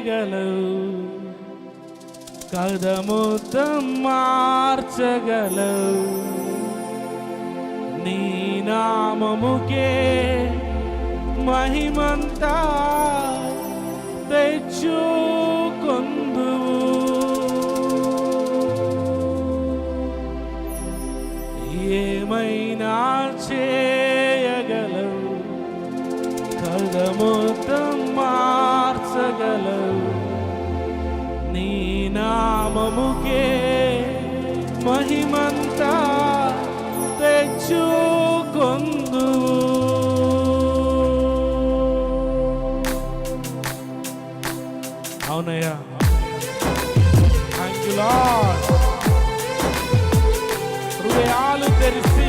చేయగలవు కదముతం మార్చగలవు. నీ నామముకే మహిమంతా తెచ్చుకొందువు. ఏమైనా చేయగలవు. కథ మహిమంతా తెచ్చుకొందు అవునయ్యా. థ్యాంక్ యూ లాడ్ హృదయాలు తెరిచి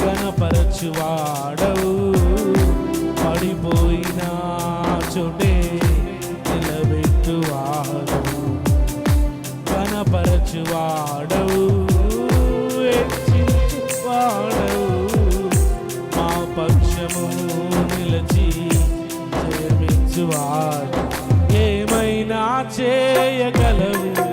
కనపరచువాడవు. పడిపోయిన చోటే నిలబెట్టువాడు. కనపరచువాడవు. వాడవు మా పక్షము నిలచి జయమిచ్చువాడు. ఏమైనా చేయగలవు?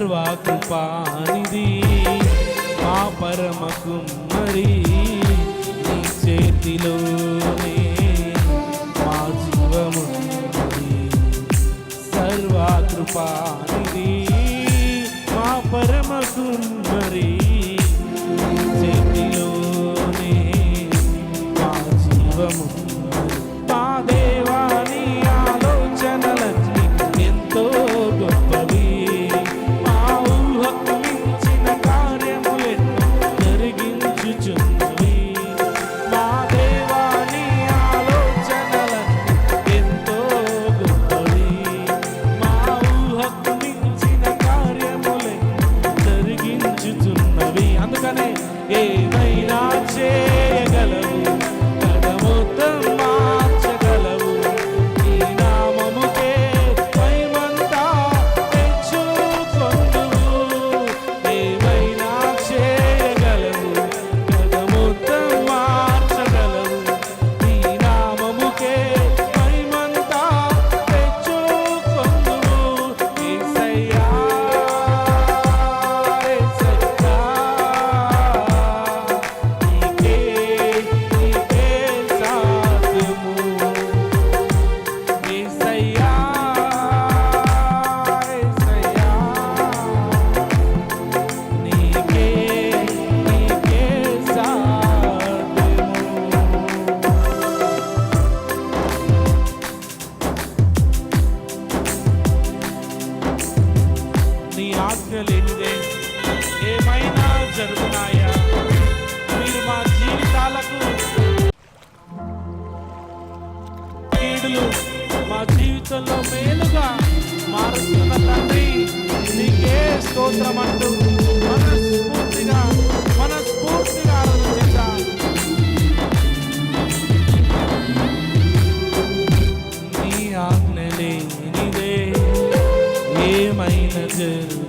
సర్వాకృపానిధి ఆ పరమ కుమ్మరి నీ చేతిలోనే మా జీవమున్నది సర్వాకృపానిధి మా పరమ కీడులు మా జీవితంలో మేలుగా మారుతున్న తండ్రి నీకే స్తోత్రం అంటూ మనస్ఫూర్తిగా మనస్ఫూర్తిగా ఆరాధన చేద్దాం నీ ఆజ్ఞలేనిదే ఏమైనా జరుగు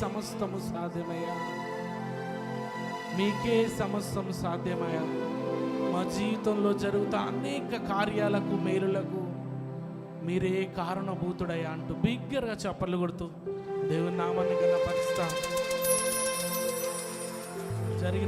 సమస్తము సాధ్యమయ్యా. మీకే సమస్తము సాధ్యమయ్యా. మా జీవితంలో జరుగుతా అనేక కార్యాలకు మేలులకు మీరే కారణభూతుడయ్యా అంటూ బిగ్గరగా చెప్పలు కొడుతూ దేవుని నామాన్ని గనపరుస్తా జరిగిన